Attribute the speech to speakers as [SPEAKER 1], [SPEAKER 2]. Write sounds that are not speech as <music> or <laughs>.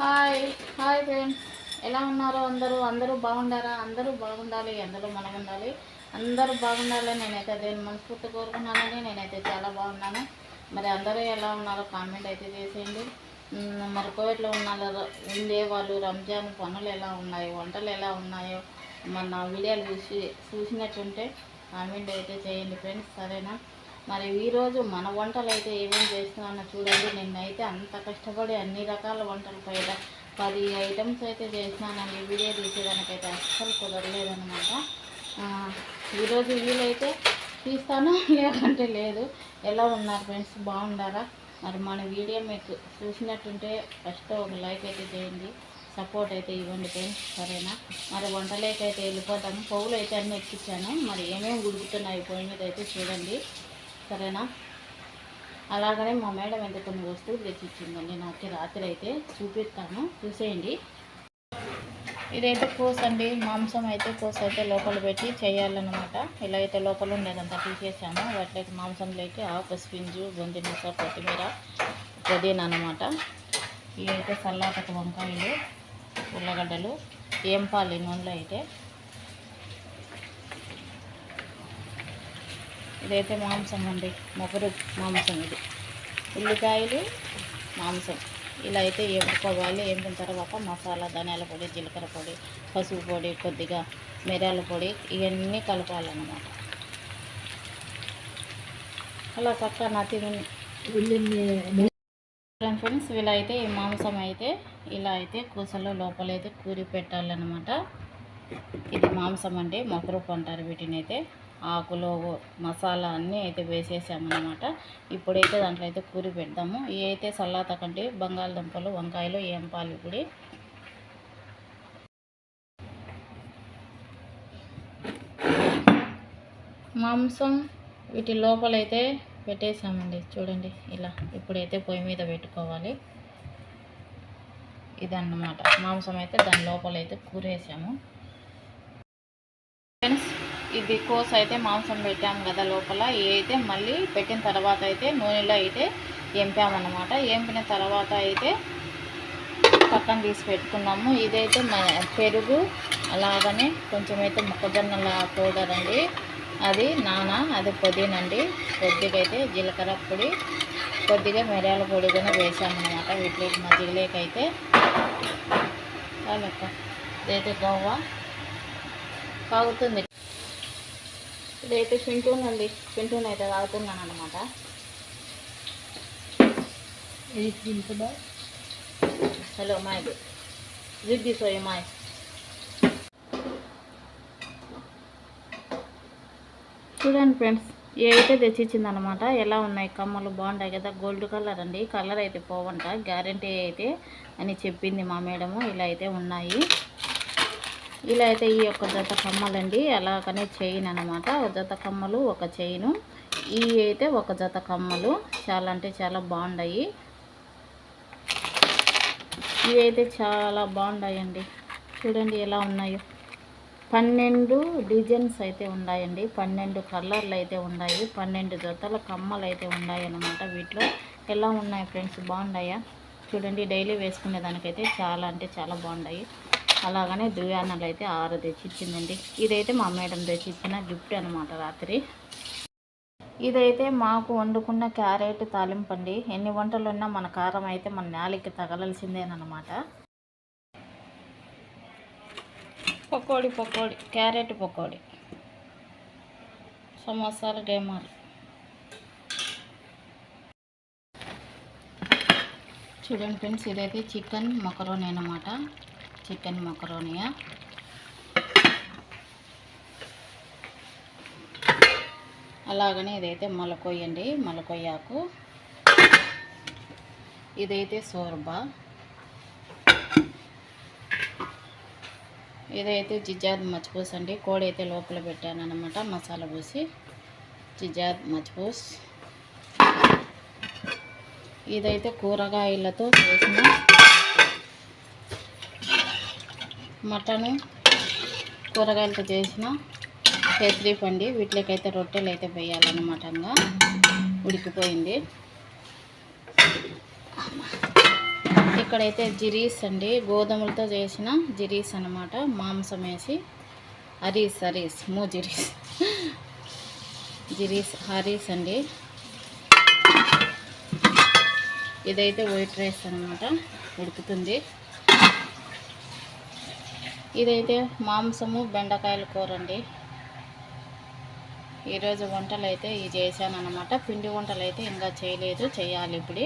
[SPEAKER 1] Hi hi friends. ఎలా ఉన్నారో అందరూ? అందరూ బాగుండారా? అందరూ బాగుండాలి అందరూ మనం ఉండాలి అందరూ బాగుండాలి నేనైతే దేని మనస్ఫూర్తి కోరుకున్నానని నేనైతే చాలా బాగున్నాను. మరి అందరూ ఎలా ఉన్నారో కామెంట్ అయితే చేసేయండి. మరి కోవిడ్లో ఉన్నారో ఉండే వాళ్ళు రంజాన్ పనులు ఎలా ఉన్నాయో? వంటలు ఎలా ఉన్నాయో మన వీడియోలు చూసి చూసినట్టుంటే కామెంట్ అయితే చేయండి ఫ్రెండ్స్. సరేనా? మరి ఈరోజు మన వంటలు అయితే ఏమేమి చేస్తున్నానో చూడండి. నిన్నైతే అంత కష్టపడి అన్ని రకాల వంటలు పైన పది ఐటమ్స్ అయితే చేసినానండి వీడియో తీసేదానికైతే అస్సలు కుదరలేదనమాట ఈరోజు వీలైతే తీస్తాను. <laughs> లేదంటే లేదు. ఎలా ఉన్నారు ఫ్రెండ్స్? బాగుండారా? మరి మన వీడియో మీకు చూసినట్టుంటే ఫస్ట్ ఒక లైక్ అయితే చేయండి. సపోర్ట్ అయితే ఇవ్వండి ఫ్రెండ్స్. సరేనా? మరి వంటలేకైతే వెళ్ళిపోతాము. పువ్వులు అయితే అన్నీ ఎక్కించాను మరి ఏమేమి ఉడుకుతున్నాయి? పొయ్యి అయితే చూడండి. సరేనా? అలాగనే మా మేడం అయితే కొన్ని వస్తువులు తెచ్చిచ్చిందండి నాకు రాత్రి అయితే చూపిస్తాను. చూసేయండి. ఇదైతే కోస్ అండి. మాంసం అయితే కోస్ అయితే లోపల పెట్టి చేయాలన్నమాట. ఇలా అయితే లోపల ఉండేదంతా తీసేసాము. వాటిలోకి మాంసంలోకి ఆకు స్పింజు గొంతి మిస కొత్తిమీర పుదీనా అనమాట ఇవైతే అయితే సల్లాటకు వంకాయలు ఉల్లగడ్డలు ఏంపాలి నూనెలో అయితే ఇదైతే మాంసం అండి మొగరు మాంసం ఇది. ఉల్లిపాయలు మాంసం. ఇలా అయితే వేపుకోవాలి వేపిన తర్వాత మసాలా ధనియాల పొడి జీలకర్ర పొడి పసుపు పొడి కొద్దిగా మిరియాల పొడి ఇవన్నీ కలపాలన్నమాట. అలా చక్కగా నతి ఫ్రెండ్స్ ఇలా అయితే ఈ మాంసం అయితే ఇలా అయితే కూసలో లోపలైతే కూరి పెట్టాలన్నమాట. ఇది మాంసం అంటే మొక్కరూపు అంటారు వీటిని అయితే. ఆకులు మసాలా అన్నీ అయితే వేసేసామన్నమాట. ఇప్పుడైతే దాంట్లో అయితే కూరి పెడదాము ఇవి అయితే సల్లాత కంటే బంగాళదుంపలు వంకాయలు ఏంపాలు ఇప్పుడు మాంసం వీటి లోపలైతే పెట్టేసామండి. చూడండి ఇలా ఇప్పుడైతే పొయ్యి మీద పెట్టుకోవాలి. ఇదన్నమాట. మాంసం అయితే దాని లోపలైతే కూరేసాము. ఇది కోస్ అయితే మాంసం పెట్టాము కదా లోపల. ఇవి అయితే మళ్ళీ పెట్టిన తర్వాత అయితే నూనెలో అయితే ఎంపామన్నమాట ఎంపిన తర్వాత అయితే పక్కన తీసి పెట్టుకున్నాము. ఇదైతే పెరుగు అలాగనే కొంచెం అయితే మొక్కజొన్నల పౌడర్ అండి. అది నాన అది పొదినండి. కొద్దిగా అయితే జీలకర్ర పొడి కొద్దిగా మిరియాల పొడి కూడా వేసామన్నమాట వీటికి మజ్జిగలేకైతే చాలక్క ఇదైతే గవ్వ. కాగుతుంది ఇదైతే పింటూన్ అండి. పింటూన్ అయితే తాగుతున్నాను అనమాట హలో మాయ్. జిద్ది సోయి మాయ్. చూడండి ఫ్రెండ్స్ ఏ అయితే తెచ్చిచ్చింది అనమాట ఎలా ఉన్నాయి కమ్మలు? బాగుంటాయి కదా? గోల్డ్ కలర్ అండి. కలర్ అయితే పోవంట. గ్యారంటీ అయితే అని చెప్పింది మా మేడము. ఇలా అయితే ఉన్నాయి. ఇలా అయితే ఈ యొక్క జత కమ్మలండి. అలాగనే చైన్ అనమాట ఒక జత కమ్మలు ఒక చైను ఈ అయితే ఒక జత కమ్మలు. చాలా అంటే చాలా బాగున్నాయి ఇవి అయితే చాలా బాగున్నాయండి చూడండి ఎలా ఉన్నాయో. పన్నెండు డిజైన్స్ అయితే ఉన్నాయండి. పన్నెండు కలర్లు అయితే ఉన్నాయి. పన్నెండు జతల కమ్మలు అయితే ఉన్నాయి అన్నమాట వీటిలో. ఎలా ఉన్నాయి ఫ్రెండ్స్? బాగున్నాయా? చూడండి డైలీ వేసుకునే దానికైతే చాలా అంటే చాలా బాగున్నాయి. అలాగనే దువ్యానాలు అయితే ఆరు తెచ్చిచ్చిందండి. ఇదైతే మా మేడం తెచ్చిచ్చిన గిఫ్ట్ అనమాట రాత్రి. ఇదైతే మాకు వండుకున్న క్యారెట్ తాలింపండి ఎన్ని వంటలు ఉన్నా మన కారం అయితే మన నేలకి తగలాల్సిందేనమాట పకోడీ పకోడీ క్యారెట్ పకోడీ. సమోసాలు గేమాలు. చూడండి ఫ్రెండ్స్ ఇదైతే చికెన్ మొకరోని అనమాట చికెన్ మొకరోనియా. అలాగనే ఇదైతే మొలకొయ్యండి మొలకొయ్యాకు. ఇదైతే సోర్బా. ఇదైతే జిజాద్ మచ్చిపూస్ అండి. కోడి అయితే లోపల పెట్టాను అనమాట మసాలా పూసి. జిజాద్ మచ్చిపూస్ ఇదైతే కూరగాయలతో చేసిన మటను కూరగాయలతో చేసిన కేసరి పండి. వీటిలోకైతే రొట్టెలు అయితే వేయాలన్నమాట ఉడికిపోయింది. ఇక్కడైతే జిరీస్ అండి. గోధుమలతో చేసిన జిరీస్ అన్నమాట. మాంసం వేసి హరీస్ హరీస్ మూ జిరీస్. జిరీస్ హరీస్ అండి. ఇదైతే వైట్ రైస్ అన్నమాట. ఉడుకుతుంది. ఇదైతే మాంసము బెండకాయల కూర అండి ఈరోజు వంటలు అయితే ఇవి చేశాను అనమాట పిండి వంటలు అయితే ఇంకా చేయలేదు చేయాలి ఇప్పుడు.